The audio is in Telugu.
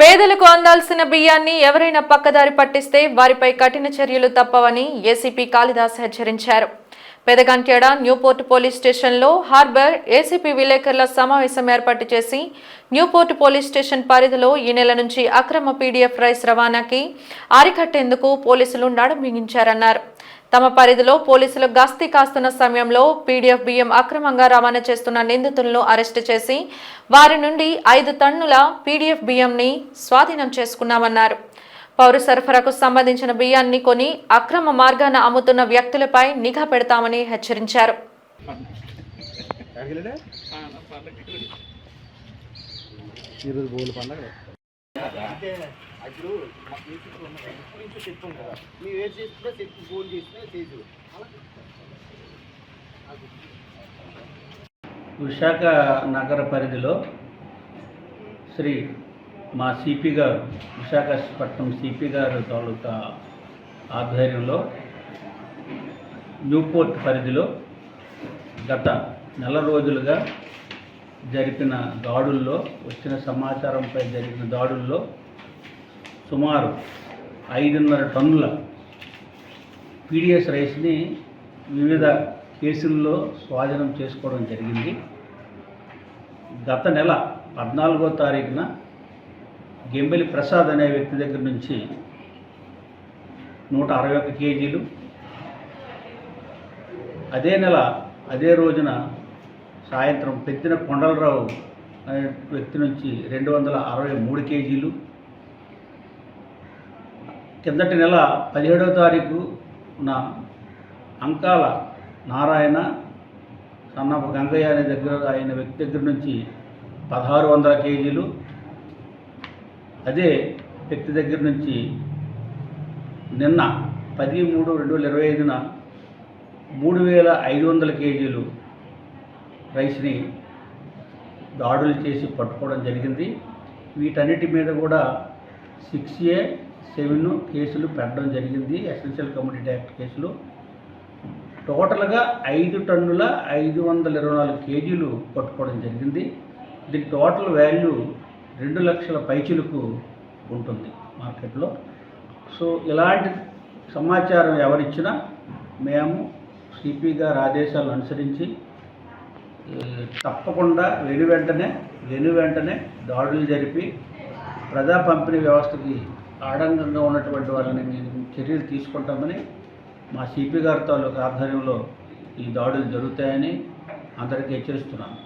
పేదలకు అందాల్సిన బియ్యాన్ని ఎవరైనా పక్కదారి పట్టిస్తే వారిపై కఠిన చర్యలు తప్పవని ఏసీపీ కాళిదాస్ హెచ్చరించారు. పెదగంట్యాడ న్యూపోర్ట్ పోలీస్ స్టేషన్లో హార్బర్ ఏసీపీ విలేకరుల సమావేశం ఏర్పాటు చేసి న్యూపోర్ట్ పోలీస్ స్టేషన్ పరిధిలో ఈ నెల నుంచి అక్రమ పీడీఎఫ్ రైస్ రవాణాకి అరికట్టేందుకు పోలీసులు నడుమిగించారన్నారు తమ పరిధిలో పోలీసులు గస్తీ కాస్తున్న సమయంలో పీడీఎఫ్ బియ్యం అక్రమంగా రవాణా చేస్తున్న నిందితులను అరెస్టు చేసి వారి నుండి ఐదు టన్నుల పీడీఎఫ్ బియ్యంని స్వాధీనం చేసుకున్నామన్నారు. పౌర సరఫరాకు సంబంధించిన బియ్యాన్ని కొని అక్రమ మార్గాన అమ్ముతున్న వ్యక్తులపై నిఘా పెడతామని హెచ్చరించారు. ఈరోజు బోలు పండగ. ఇప్పుడు మా ప్రిన్సిపల్ ఉన్న ఎప్పటి నుంచో చెప్తాం కదా. మీరు వేరు చేస్తున్నా చెప్పి ఫోన్ చేసినా చేసి విశాఖ నగర పరిధిలో శ్రీ మా సిపి గారు విశాఖపట్నం సిపి గారు తాలూకా ఆధ్వర్యంలో న్యూపోర్ట్ పరిధిలో గత నెల రోజులుగా జరిపిన దాడుల్లో వచ్చిన సమాచారంపై జరిగిన దాడుల్లో సుమారు ఐదున్నర టన్నుల పీడిఎస్ రైస్ని వివిధ కేసుల్లో స్వాధీనం చేసుకోవడం జరిగింది. గత నెల పద్నాలుగో తారీఖున గెంబెలి ప్రసాద్ అనే వ్యక్తి దగ్గర నుంచి నూట అరవై ఒక్క కేజీలు. అదే నెల అదే రోజున సాయంత్రం పెద్దిన కొండలరావు అనే వ్యక్తి నుంచి రెండు వందల అరవై మూడు కేజీలు. కిందటి నెల పదిహేడవ తారీఖున అంకాల నారాయణ సన్నప గంగయ్య అనే దగ్గర ఆయన వ్యక్తి దగ్గర నుంచి పదహారు వందల కేజీలు అదే వ్యక్తి దగ్గర నుంచి నిన్న పది మూడు రెండు వేల ఇరవై ఐదున మూడు వేల ఐదు వందల కేజీలు రైస్ని దాడులు చేసి పట్టుకోవడం జరిగింది. వీటన్నిటి మీద కూడా సిక్స్ ఏ సెవెన్ కేసులు పెట్టడం జరిగింది. ఎసెన్షియల్ కమ్యూనిటీ యాక్ట్ కేసులు. టోటల్గా ఐదు టన్నుల ఐదు వందల ఇరవై నాలుగు కేజీలు పట్టుకోవడం జరిగింది. దీని టోటల్ వాల్యూ రెండు లక్షల పైచులకు ఉంటుంది మార్కెట్లో. సో ఇలాంటి సమాచారం ఎవరిచ్చినా మేము సిపి గారి ఆదేశాలను అనుసరించి తప్పకుండా వెను వెంటనే వెను వెంటనే దాడులు జరిపి ప్రజా పంపిణీ వ్యవస్థకి ఆడంగంగా ఉన్నటువంటి వాళ్ళని మేము చర్యలు తీసుకుంటామని మా సిపి గారి తాలూకు ఆధ్వర్యంలో ఈ దాడులు జరుగుతాయని అందరికీ హెచ్చరిస్తున్నాను.